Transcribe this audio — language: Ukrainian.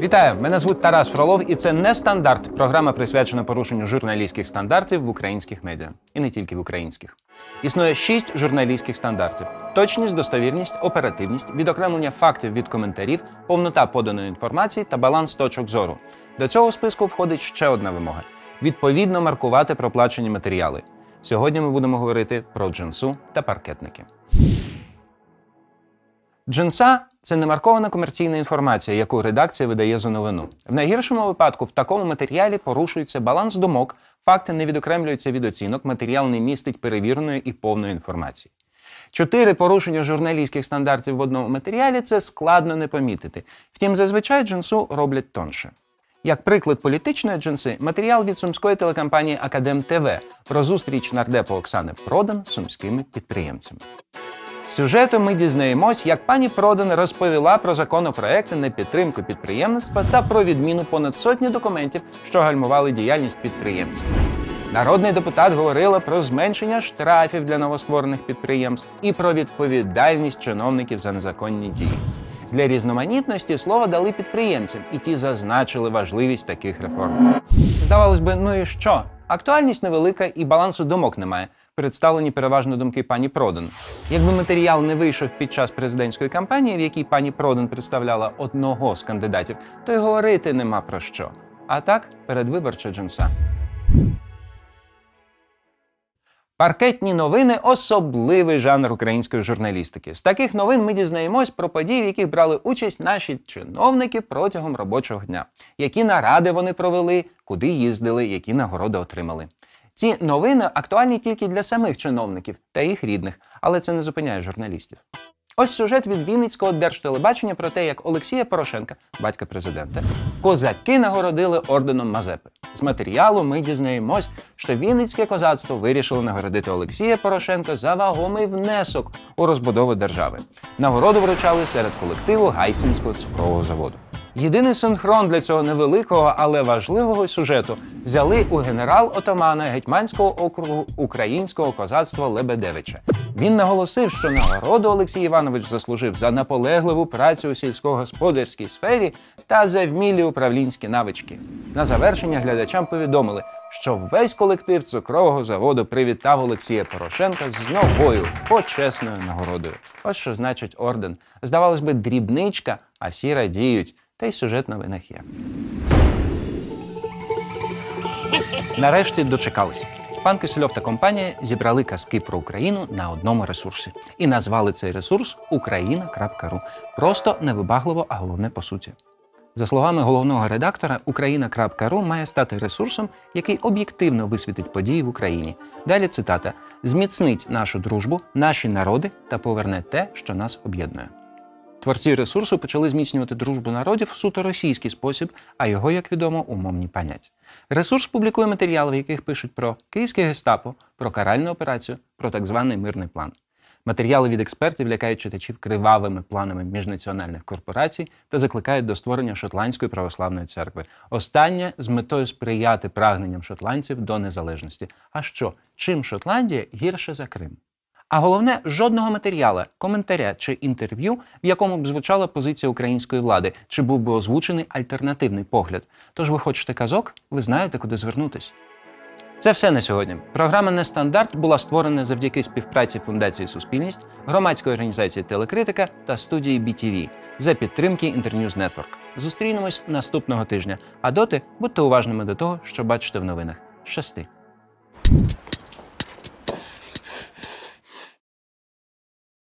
Вітаю! Мене звуть Тарас Фролов, і це не стандарт. Програма присвячена порушенню журналістських стандартів в українських медіа, і не тільки в українських. Існує шість журналістських стандартів: точність, достовірність, оперативність, відокремлення фактів від коментарів, повнота поданої інформації та баланс точок зору. До цього списку входить ще одна вимога: відповідно маркувати проплачені матеріали. Сьогодні ми будемо говорити про джинсу та паркетники. Джинса це немаркована комерційна інформація, яку редакція видає за новину. В найгіршому випадку в такому матеріалі порушується баланс думок, факти не відокремлюються від оцінок, матеріал не містить перевіреної і повної інформації. Чотири порушення журналістських стандартів в одному матеріалі це складно не помітити. Втім, зазвичай джинсу роблять тонше. Як приклад політичної джинси, матеріал від сумської телекомпанії Академ ТВ про зустріч нардепа Оксани Продан з сумськими підприємцями. Сюжету ми дізнаємось, як пані Продан розповіла про законопроекти на підтримку підприємництва та про відміну понад сотні документів, що гальмували діяльність підприємців. Народний депутат говорила про зменшення штрафів для новостворених підприємств і про відповідальність чиновників за незаконні дії. Для різноманітності слово дали підприємцям, і ті зазначили важливість таких реформ. Здавалось би, ну і що? Актуальність невелика і балансу думок немає. Представлені переважно думки пані Продан. Якби матеріал не вийшов під час президентської кампанії, в якій пані Продан представляла одного з кандидатів, то й говорити нема про що. А так, передвиборча джинса. Паркетні новини особливий жанр української журналістики. З таких новин ми дізнаємось про події, в яких брали участь наші чиновники протягом робочого дня, які наради вони провели, куди їздили, які нагороди отримали. Ці новини актуальні тільки для самих чиновників та їх рідних, але це не зупиняє журналістів. Ось сюжет від Вінницького держтелебачення про те, як Олексія Порошенка, батька президента, козаки нагородили орденом Мазепи. З матеріалу ми дізнаємось, що Вінницьке козацтво вирішило нагородити Олексія Порошенка за вагомий внесок у розбудову держави. Нагороду вручали серед колективу Гайсинського цукрового заводу. Єдиний синхрон для цього невеликого, але важливого сюжету взяли у генерал-отамана Гетьманського округу українського козацтва Лебедевича. Він наголосив, що нагороду Олексій Іванович заслужив за наполегливу працю у сільськогосподарській сфері та за вмілі управлінські навички. На завершення глядачам повідомили, що весь колектив цукрового заводу привітав Олексія Порошенка з новою почесною нагородою. Ось що значить орден. Здавалось би, дрібничка, а всі радіють. Та й сюжет на новинах є. Нарешті дочекались. Пан Кисельов та компанія зібрали казки про Україну на одному ресурсі і назвали цей ресурс Україна.ру. Просто невибагливо, а головне по суті. За словами головного редактора, Україна.ру має стати ресурсом, який об'єктивно висвітить події в Україні. Далі цитата: зміцнить нашу дружбу, наші народи та поверне те, що нас об'єднує. Творці ресурсу почали зміцнювати дружбу народів в суто російський спосіб, а його, як відомо, умовні панять. Ресурс публікує матеріали, в яких пишуть про київське гестапо, про каральну операцію, про так званий мирний план. Матеріали від експертів лякають читачів кривавими планами міжнаціональних корпорацій та закликають до створення шотландської православної церкви. Останнє з метою сприяти прагненням шотландців до незалежності. А що, чим Шотландія гірше за Крим? А головне, жодного матеріала, коментаря чи інтерв'ю, в якому б звучала позиція української влади, чи був би озвучений альтернативний погляд. Тож ви хочете казок, ви знаєте, куди звернутись. Це все на сьогодні. Програма Нестандарт була створена завдяки співпраці Фундації Суспільність, громадської організації Телекритика та студії BTV за підтримки Інтерньюз Network. Зустрінемось наступного тижня. А доти будьте уважними до того, що бачите в новинах. Щасти!